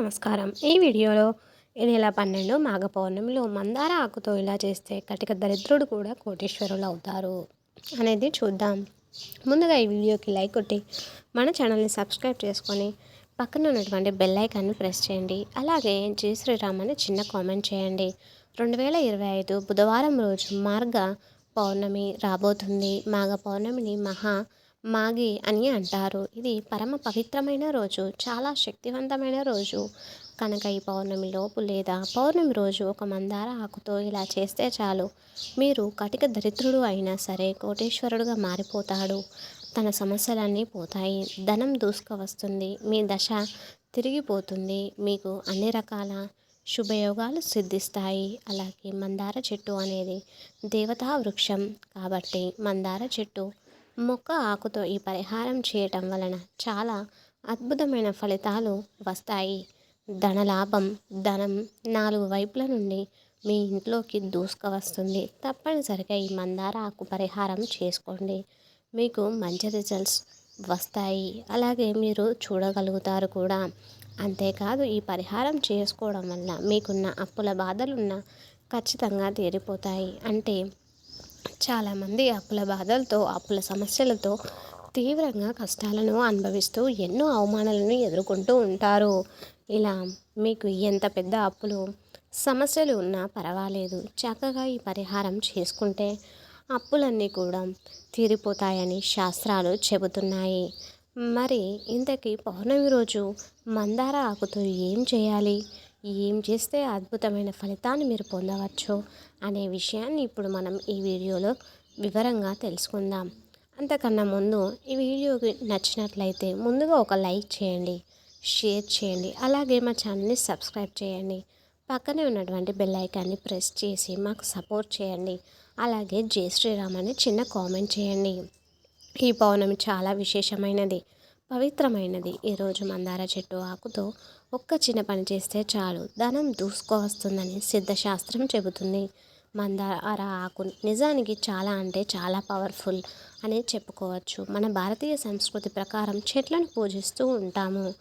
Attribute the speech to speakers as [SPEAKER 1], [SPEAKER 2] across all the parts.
[SPEAKER 1] నమస్కారం. ఈ వీడియోలో నెల పన్నెండు మాఘ పౌర్ణమిలో మందార ఆకుతో ఇలా చేస్తే కటిక దరిద్రుడు కూడా కోటీశ్వరులు అవుతారు అనేది చూద్దాం. ముందుగా ఈ వీడియోకి లైక్ కొట్టి మన ఛానల్ని సబ్స్క్రైబ్ చేసుకొని పక్కన ఉన్నటువంటి బెల్ ఐకాన్ని ప్రెస్ చేయండి. అలాగే జై శ్రీరామ్ అని చిన్న కామెంట్ చేయండి. రెండు వేల ఇరవై ఐదు బుధవారం రోజు మార్గ పౌర్ణమి రాబోతుంది. మాఘ పౌర్ణమిని మహా మాగి అని అంటారు. ఇది పరమ పవిత్రమైన రోజు చాలా శక్తివంతమైన రోజు. కనుక ఈ పౌర్ణమి లోపు లేదా పౌర్ణమి రోజు ఒక మందార ఆకుతో ఇలా చేస్తే చాలు. మీరు కటిక దరిద్రుడు అయినా సరే కోటేశ్వరుడుగా మారిపోతాడు. తన సమస్యలన్నీ పోతాయి. ధనం దూసుకు వస్తుంది. మీ దశ తిరిగిపోతుంది. మీకు అన్ని రకాల శుభయోగాలు సిద్ధిస్తాయి. అలాగే మందార చెట్టు అనేది దేవతా వృక్షం కాబట్టి మందార చెట్టు మొక్క ఆకుతో ఈ పరిహారం చేయటం వలన చాలా అద్భుతమైన ఫలితాలు వస్తాయి. ధనలాభం ధనం నాలుగు వైపుల నుండి మీ ఇంట్లోకి దూసుకవస్తుంది తప్పనిసరిగా ఈ మందార ఆకు పరిహారం చేసుకోండి. మీకు మంచి రిజల్ట్స్ వస్తాయి. అలాగే మీరు చూడగలుగుతారు కూడా. అంతేకాదు ఈ పరిహారం చేసుకోవడం వల్ల మీకున్న అప్పుల బాధలున్న ఖచ్చితంగా తీరిపోతాయి. అంటే చాలామంది అప్పుల బాధలతో అప్పుల సమస్యలతో తీవ్రంగా కష్టాలను అనుభవిస్తూ ఎన్నో అవమానాలను ఎదుర్కొంటూ ఉంటారు. ఇలా మీకు ఎంత పెద్ద అప్పులు సమస్యలు ఉన్నా పర్వాలేదు. చక్కగా ఈ పరిహారం చేసుకుంటే అప్పులన్నీ కూడా తీరిపోతాయని శాస్త్రాలు చెబుతున్నాయి. మరి ఇంతకీ పౌర్ణమి రోజు మందార ఆకుతో ఏం చేయాలి? ఏం చేస్తే అద్భుతమైన ఫలితాన్ని మీరు పొందవచ్చు అనే విషయాన్ని ఇప్పుడు మనం ఈ వీడియోలో వివరంగా తెలుసుకుందాం. అంతకన్నా ముందు ఈ వీడియోకి నచ్చినట్లయితే ముందుగా ఒక లైక్ చేయండి షేర్ చేయండి అలాగే మా ఛానల్ని సబ్స్క్రైబ్ చేయండి. పక్కనే ఉన్నటువంటి బెల్ ఐకాన్ని ప్రెస్ చేసి మాకు సపోర్ట్ చేయండి అలాగే జై శ్రీరామ్ అని చిన్న కామెంట్ చేయండి. ఈ పౌర్ణమి చాలా విశేషమైనది. పవిత్రమైనది. ఈరోజు మందార చెట్టు ఆకుతో ఒక్క చిన్న పని చేస్తే చాలు. ధనం దూసుకోవస్తుందని సిద్ధశాస్త్రం చెబుతుంది. మందార ఆకు నిజానికి చాలా అంటే చాలా పవర్ఫుల్ అని చెప్పుకోవచ్చు. మన భారతీయ సంస్కృతి ప్రకారం చెట్లను పూజిస్తూ ఉంటాము.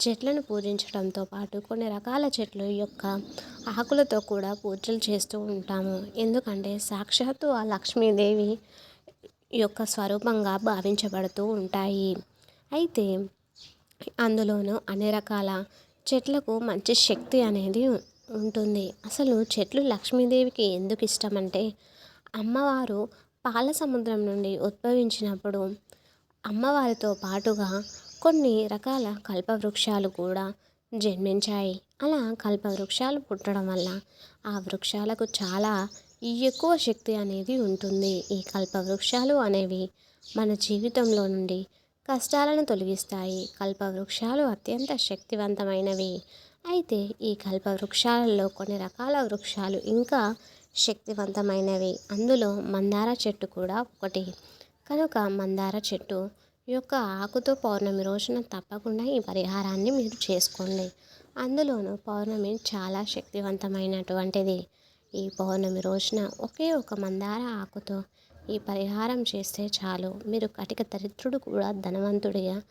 [SPEAKER 1] చెట్లను పూజించడంతో పాటు కొన్ని రకాల చెట్ల యొక్క ఆకులతో కూడా పూజలు చేస్తూ ఉంటాము. ఎందుకంటే సాక్షాత్తు ఆ లక్ష్మీదేవి యొక్క స్వరూపంగా భావించబడుతూ ఉంటాయి. అయితే అందులోనూ అన్ని రకాల చెట్లకు మంచి శక్తి అనేది ఉంటుంది. అసలు చెట్లు లక్ష్మీదేవికి ఎందుకు ఇష్టం అంటే అమ్మవారు పాల సముద్రం నుండి ఉద్భవించినప్పుడు అమ్మవారితో పాటుగా కొన్ని రకాల కల్పవృక్షాలు కూడా జన్మించాయి. అలా కల్పవృక్షాలు పుట్టడం వల్ల ఆ వృక్షాలకు చాలా ఎక్కువ శక్తి అనేది ఉంటుంది. ఈ కల్పవృక్షాలు అనేవి మన జీవితంలో నుండి కష్టాలను తొలగిస్తాయి. కల్పవృక్షాలు అత్యంత శక్తివంతమైనవి. అయితే ఈ కల్పవృక్షాలలో కొన్ని రకాల వృక్షాలు ఇంకా శక్తివంతమైనవి. అందులో మందార చెట్టు కూడా ఒకటి. కనుక మందార చెట్టు యొక్క ఆకుతో పౌర్ణమి రోజున తప్పకుండా ఈ పరిహారాన్ని మీరు చేసుకోండి. అందులోనూ పౌర్ణమి చాలా శక్తివంతమైనటువంటిది. ఈ పౌర్ణమి రోజున ఒకే ఒక మందార ఆకుతో ఈ పరిహారం చేస్తే చాలు. మీరు కటిక దరిద్రుడు కూడా ధనవంతుడిగా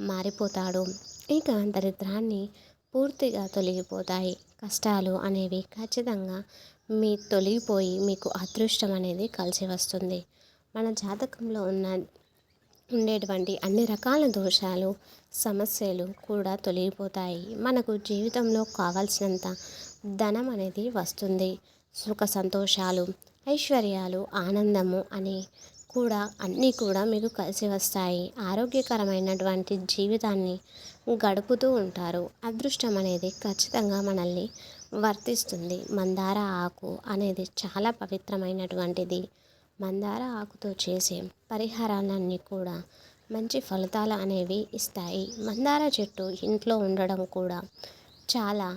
[SPEAKER 1] మారిపోతాడు. ఇక దరిద్రాన్ని పూర్తిగా తొలగిపోతాయి. కష్టాలు అనేవి ఖచ్చితంగా మీ తొలగిపోయి మీకు అదృష్టం అనేది కలిసి వస్తుంది. మన జాతకంలో ఉన్న ఉండేటువంటి అన్ని రకాల దోషాలు సమస్యలు కూడా తొలగిపోతాయి. మనకు జీవితంలో కావాల్సినంత ధనం అనేది వస్తుంది. సుఖ సంతోషాలు ఐశ్వర్యాలు ఆనందము అని కూడా అన్నీ కూడా మీకు కలిసి వస్తాయి. ఆరోగ్యకరమైనటువంటి జీవితాన్ని గడుపుతూ ఉంటారు. అదృష్టం అనేది ఖచ్చితంగా మనల్ని వర్తిస్తుంది. మందార ఆకు అనేది చాలా పవిత్రమైనటువంటిది. మందార ఆకుతో చేసే పరిహారాలన్నీ కూడా మంచి ఫలితాలు అనేవి ఇస్తాయి. మందార చెట్టు ఇంట్లో ఉండడం కూడా చాలా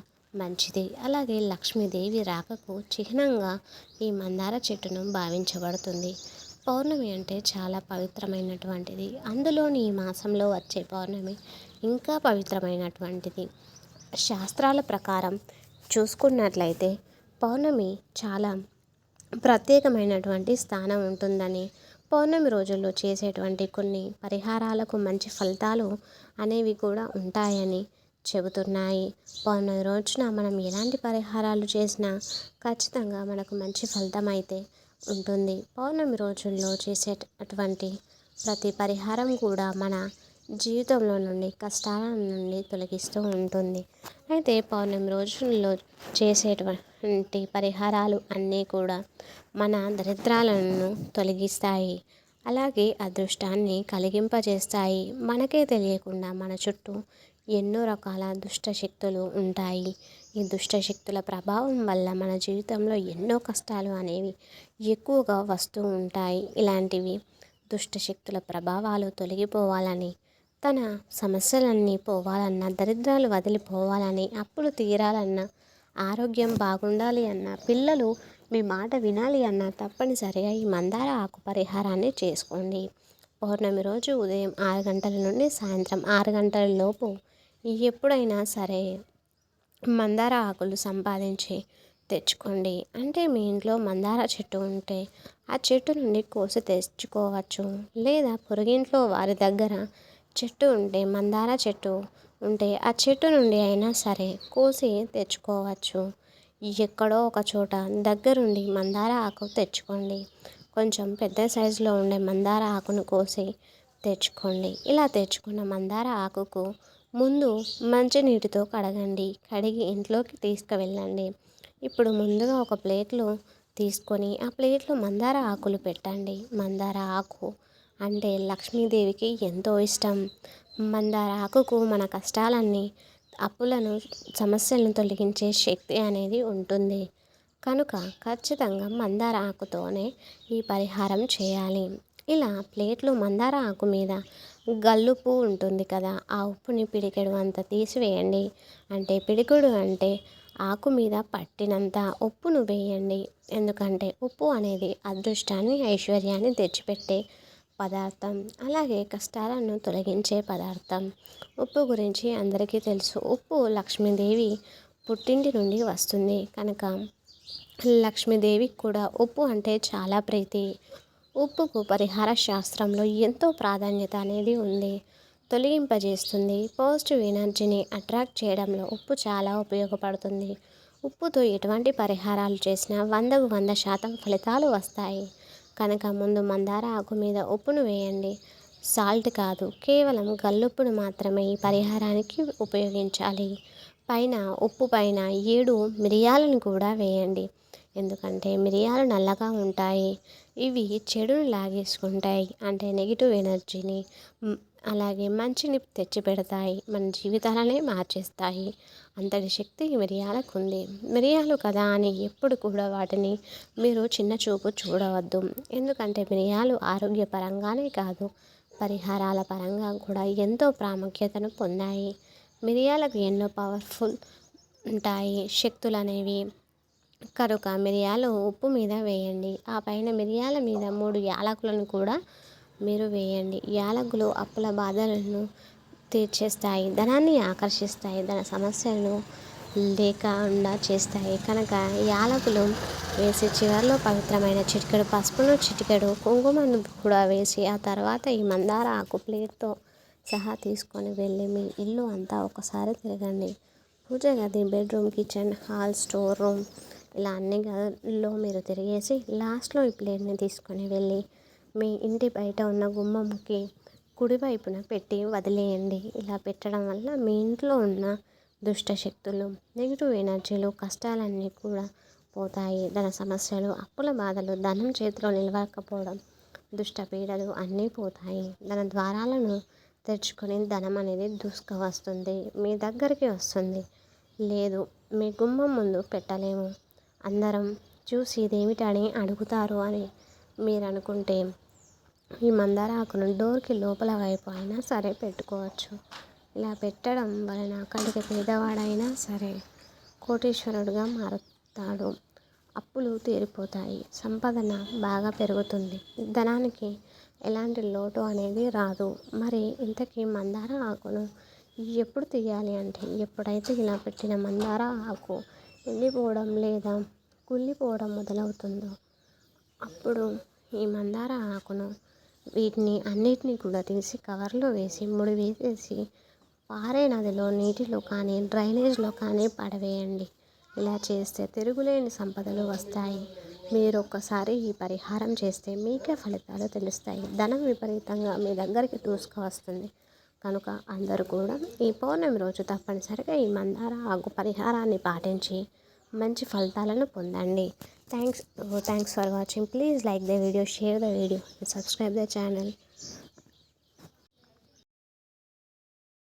[SPEAKER 1] మంచిది. అలాగే లక్ష్మీదేవి రాకకు చిహ్నంగా ఈ మందార చెట్టును భావించబడుతుంది. పౌర్ణమి అంటే చాలా పవిత్రమైనటువంటిది. అందులోని ఈ మాసంలో వచ్చే పౌర్ణమి ఇంకా పవిత్రమైనటువంటిది. శాస్త్రాల ప్రకారం చూసుకున్నట్లయితే పౌర్ణమి చాలా ప్రత్యేకమైనటువంటి స్థానం ఉంటుందని పౌర్ణమి రోజుల్లో చేసేటువంటి కొన్ని పరిహారాలకు మంచి ఫలితాలు అనేవి కూడా ఉంటాయని చెబుతున్నాయి. పౌర్ణమి రోజున మనం ఎలాంటి పరిహారాలు చేసినా ఖచ్చితంగా మనకు మంచి ఫలితం అయితే ఉంటుంది. పౌర్ణమి రోజుల్లో చేసేటటువంటి ప్రతి పరిహారం కూడా మన జీవితంలో నుండి కష్టాల నుండి తొలగిస్తూ ఉంటుంది. అయితే పౌర్ణమి రోజుల్లో చేసేటువంటి పరిహారాలు అన్నీ కూడా మన దరిద్రాలను తొలగిస్తాయి. అలాగే అదృష్టాన్ని కలిగింపజేస్తాయి. మనకే తెలియకుండా మన చుట్టూ ఎన్నో రకాల దుష్ట శక్తులు ఉంటాయి. ఈ దుష్ట శక్తుల ప్రభావం వల్ల మన జీవితంలో ఎన్నో కష్టాలు అనేవి ఎక్కువగా వస్తూ ఉంటాయి. ఇలాంటివి దుష్ట శక్తుల ప్రభావాలు తొలగిపోవాలని తన సమస్యలన్నీ పోవాలన్నా దరిద్రాలు వదిలిపోవాలని అప్పులు తీరాలన్నా ఆరోగ్యం బాగుండాలి అన్న పిల్లలు మీ మాట వినాలి అన్న తప్పనిసరిగా ఈ మందార ఆకు పరిహారాన్ని చేసుకోండి. పౌర్ణమి రోజు ఉదయం ఆరు గంటల నుండి సాయంత్రం ఆరు గంటల లోపు ఎప్పుడైనా సరే మందార ఆకులు సంపాదించి తెచ్చుకోండి. అంటే మీ ఇంట్లో మందార చెట్టు ఉంటే ఆ చెట్టు నుండి కోసి తెచ్చుకోవచ్చు. లేదా పొరుగింట్లో వారి దగ్గర చెట్టు ఉంటే మందార చెట్టు ఉంటే ఆ చెట్టు నుండి అయినా సరే కోసి తెచ్చుకోవచ్చు. ఎక్కడో ఒక చోట దగ్గరుండి మందార ఆకు తెచ్చుకోండి. కొంచెం పెద్ద సైజులో ఉండే మందార ఆకును కోసి తెచ్చుకోండి. ఇలా తెచ్చుకున్న మందార ఆకుకు ముందు మంచినీటితో కడగండి. కడిగి ఇంట్లోకి తీసుకువెళ్ళండి. ఇప్పుడు ముందుగా ఒక ప్లేట్లో తీసుకొని ఆ ప్లేట్లో మందార ఆకులు పెట్టండి. మందార ఆకు అంటే లక్ష్మీదేవికి ఎంతో ఇష్టం. మందార ఆకుకు మన కష్టాలన్నీ అప్పులను సమస్యలను తొలగించే శక్తి అనేది ఉంటుంది. కనుక ఖచ్చితంగా మందార ఆకుతోనే ఈ పరిహారం చేయాలి. ఇలా ప్లేట్లో మందార ఆకు మీద గల్లుప్పు ఉంటుంది కదా ఆ ఉప్పుని పిడికెడు అంత తీసివేయండి. అంటే పిడికెడు అంటే ఆకు మీద పట్టినంత ఉప్పును వేయండి. ఎందుకంటే ఉప్పు అనేది అదృష్టాన్ని ఐశ్వర్యాన్ని తెచ్చిపెట్టే పదార్థం. అలాగే కష్టాలను తొలగించే పదార్థం. ఉప్పు గురించి అందరికీ తెలుసు. ఉప్పు లక్ష్మీదేవి పుట్టింటి నుండి వస్తుంది. కనుక లక్ష్మీదేవికి కూడా ఉప్పు అంటే చాలా ప్రీతి. ఉప్పుకు పరిహార శాస్త్రంలో ఎంతో ప్రాధాన్యత అనేది ఉంది. తొలగింపజేస్తుంది. పాజిటివ్ ఎనర్జీని అట్రాక్ట్ చేయడంలో ఉప్పు చాలా ఉపయోగపడుతుంది. ఉప్పుతో ఎటువంటి పరిహారాలు చేసినా వందకు వంద శాతం ఫలితాలు వస్తాయి. కనుక ముందు మందార ఆకు మీద ఉప్పును వేయండి. సాల్ట్ కాదు కేవలం గల్లుప్పును మాత్రమే ఈ పరిహారానికి ఉపయోగించాలి. పైన ఉప్పు పైన ఏడు మిరియాలను కూడా వేయండి. ఎందుకంటే మిరియాలు నల్లగా ఉంటాయి. ఇవి చెడును లాగేసుకుంటాయి. అంటే నెగిటివ్ ఎనర్జీని అలాగే మంచిని తెచ్చిపెడతాయి. మన జీవితాలనే మార్చేస్తాయి. అంతటి శక్తి మిరియాలకు ఉంది. మిరియాలు కదా అని ఎప్పుడు కూడా వాటిని మీరు చిన్న చూపు చూడవద్దు. ఎందుకంటే మిరియాలు ఆరోగ్యపరంగానే కాదు పరిహారాల పరంగా కూడా ఎంతో ప్రాముఖ్యతను పొందాయి. మిరియాలకు ఎన్నో పవర్ఫుల్ ఉంటాయి. శక్తులు అనేవి కరుక మిరియాలు ఉప్పు మీద వేయండి. ఆ పైన మిరియాల మీద మూడు యాలకులను కూడా మీరు వేయండి. యాలకులు అప్పుల బాధలను తీర్చేస్తాయి ధనాన్ని ఆకర్షిస్తాయి ధన సమస్యలను లేకుండా చేస్తాయి. కనుక యాలకులు వేసి చివరిలో పవిత్రమైన చిటికెడు పసుపును చిటికెడు కుంకుమను కూడా వేసి ఆ తర్వాత ఈ మందార ఆకు ప్లేట్తో సహా తీసుకొని వెళ్ళి మీ ఇల్లు అంతా ఒకసారి తిరగండి. పూజ గది bedroom kitchen hall store room ఇలా అన్ని గదుల్లో మీరు తిరిగేసి లాస్ట్లో ఈ ప్లేట్ని తీసుకొని వెళ్ళి మీ ఇంటి బయట ఉన్న గుమ్మంకి కుడివైపున పెట్టి వదిలేయండి. ఇలా పెట్టడం వల్ల మీ ఇంట్లో ఉన్న దుష్ట శక్తులు నెగిటివ్ ఎనర్జీలు కష్టాలన్నీ కూడా పోతాయి. ధన సమస్యలు అప్పుల బాధలు ధనం చేతిలో నిలవకపోవడం దుష్ట పీడలు అన్నీ పోతాయి. ధన ద్వారాలను తెరుచుకొని ధనం అనేది దూసుకు వస్తుంది. మీ దగ్గరికి వస్తుంది. లేదు మీ గుమ్మం ముందు పెట్టలేము. అందరం చూసి ఇదేమిటని అడుగుతారు అని మీరు అనుకుంటే ఈ మందార ఆకును డోర్కి లోపల వైపు అయినా సరే పెట్టుకోవచ్చు. ఇలా పెట్టడం వలన కంటికి పేదవాడైనా సరే కోటీశ్వరుడుగా మారుతాడు. అప్పులు తీరిపోతాయి. సంపాదన బాగా పెరుగుతుంది. ధనానికి ఎలాంటి లోటు అనేది రాదు. మరి ఇంతకీ మందార ఆకును ఎప్పుడు తీయాలి అంటే ఎప్పుడైతే ఇలా పెట్టిన మందార ఆకు ఎండిపోవడం లేదా కుళ్ళిపోవడం మొదలవుతుందో అప్పుడు ఈ మందార ఆకును వీటిని అన్నిటినీ కూడా తీసి కవర్లో వేసి ముడి వేసేసి పారే నదిలో నీటిలో కానీ డ్రైనేజ్లో కానీ పడవేయండి. ఇలా చేస్తే తిరుగులేని సంపదలు వస్తాయి. మీరు ఒక్కసారి ఈ పరిహారం చేస్తే మీకే ఫలితాలు తెలుస్తాయి. ధనం విపరీతంగా మీ దగ్గరికి దూసుకు వస్తుంది కనుక అందరూ కూడా ఈ పౌర్ణమి రోజు తప్పనిసరిగా ఈ మందార ఆకు పరిహారాన్ని పాటించి మంచి ఫలితాలను పొందండి. Thanks thanks for watching please like the video share the video subscribe the channel